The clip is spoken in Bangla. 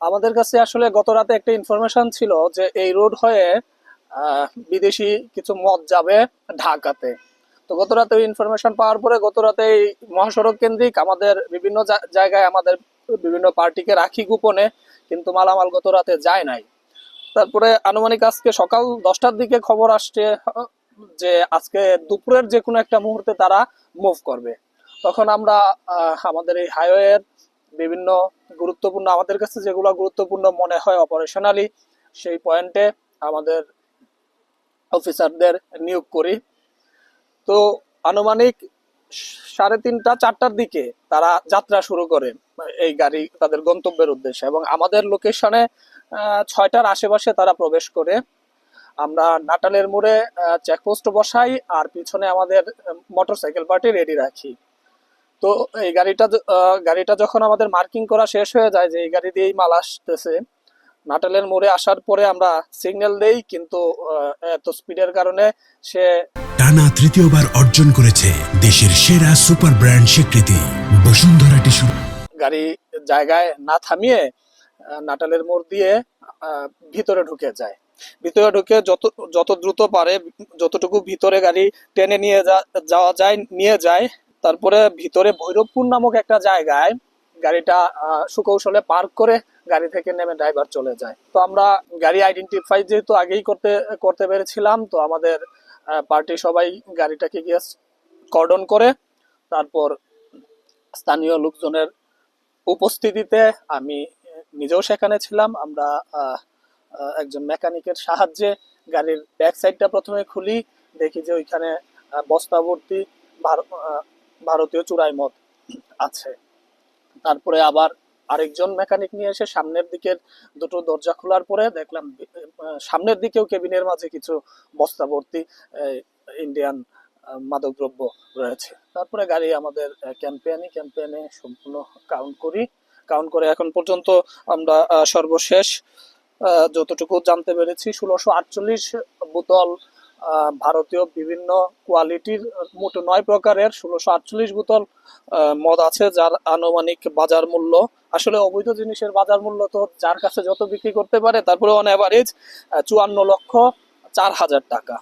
আমাদের কাছে আসলে গত রাতে একটা ইনফরমেশন ছিল যে এই রোড হয়ে বিদেশি কিছু মদ যাবে ঢাকাতে। তো গত রাতে ওই ইনফরমেশন পাওয়ার পরে গত রাতে এই মহাসড়ক কেন্দ্রিক আমাদের বিভিন্ন জায়গায় আমাদের বিভিন্ন পার্টিকে রাখি গোপনে কিন্তু মালামাল গত রাতে যায় নাই। তারপরে আনুমানিক আজকে সকাল দশটার দিকে খবর আসছে, যে আজকে দুপুরের যে কোনো একটা মুহূর্তে তারা মুভ করবে। তখন আমরা আমাদের এই হাইওয়ের বিভিন্ন গুরুত্বপূর্ণ, আমাদের কাছে যেগুলো গুরুত্বপূর্ণ মনে হয় অপারেশনালি সেই পয়েন্টে আমাদের অফিসারদের নিয়োগ করি। তো আনুমানিক সাড়ে তিনটা, চারটার দিকে তারা যাত্রা শুরু করে এই গাড়ি, তাদের গন্তব্যের উদ্দেশ্যে এবং আমাদের লোকেশনে ছয়টার আশেপাশে তারা প্রবেশ করে। আমরা নাটালের মোড়ে চেকপোস্ট বসাই আর পিছনে আমাদের মোটরসাইকেল পার্টি রেডি রাখি। তো এই গাড়িটা গাড়িটা যখন আমাদের মার্কিং করা শেষ হয়ে যায় যে এই গাড়ি দিয়েই মাল আসতেছে নাটালের মোড়ে আসার পরে আমরা সিগন্যাল দেই কিন্তু এত স্পিডের কারণে সে টানা তৃতীয়বার অর্জন করেছে দেশের সেরা সুপার ব্র্যান্ড স্বীকৃতি বসুন্ধরা টিস্যু। গাড়ি জায়গায় না থামিয়ে নাটালের মোড় দিয়ে ভিতরে ঢুকে যায়। ভিতরে ঢুকে যত যত দ্রুত পারে যতটুকু ভিতরে গাড়ি টেনে নিয়ে যাওয়া যায় নিয়ে যায় তারপরে ভিতরে ভৈরবপুর নামক একটা জায়গায় গাড়িটা সুকৌশলে পার্ক করে গাড়ি থেকে নেমে ড্রাইভার চলে যায়। তো আমরা গাড়ি আইডেন্টিফাই যেহেতু আগেই করতে করতে পেরেছিলাম, তো আমাদের পার্টি সবাই গাড়িটাকে গিয়ে কর্ডন করে, তারপর স্থানীয় লোকজনের উপস্থিতিতে আমি নিজেও সেখানে ছিলাম। আমরা একজন মেকানিকের সাহায্যে গাড়ির ব্যাক সাইডটা প্রথমে খুলি, দেখি যে ওইখানে বস্তাভর্তি ভারতীয় চূড়াই মদ আছে। তারপরে আবার আরেকজন মেকানিক নিয়ে এসে সামনের দিকের দুটো দরজা খোলার পরে দেখলাম সামনের দিকেও কেবিনের মাঝে কিছু বস্তাভর্তি ইন্ডিয়ান মাদকদ্রব্য রয়েছে। তারপরে গাড়ি আমাদের ক্যাম্পে আনি ক্যাম্পে এনে সম্পূর্ণ কাউন্ট করি। কাউন্ট করে এখন পর্যন্ত আমরা সর্বশেষ যতটুকু জানতে পেরেছি, ষোলোশো আটচল্লিশ বোতল ভারতীয় বিভিন্ন কোয়ালিটির, মোট নয় প্রকারের ষোলোশো আটচল্লিশ বোতল মদ আছে যার আনুমানিক বাজার মূল্য। আসলে অবৈধ জিনিসের বাজার মূল্য তো যার কাছে যত বিক্রি করতে পারে তারপরে অন অ্যাভারেজ চুয়ান্ন লক্ষ চার হাজার টাকা।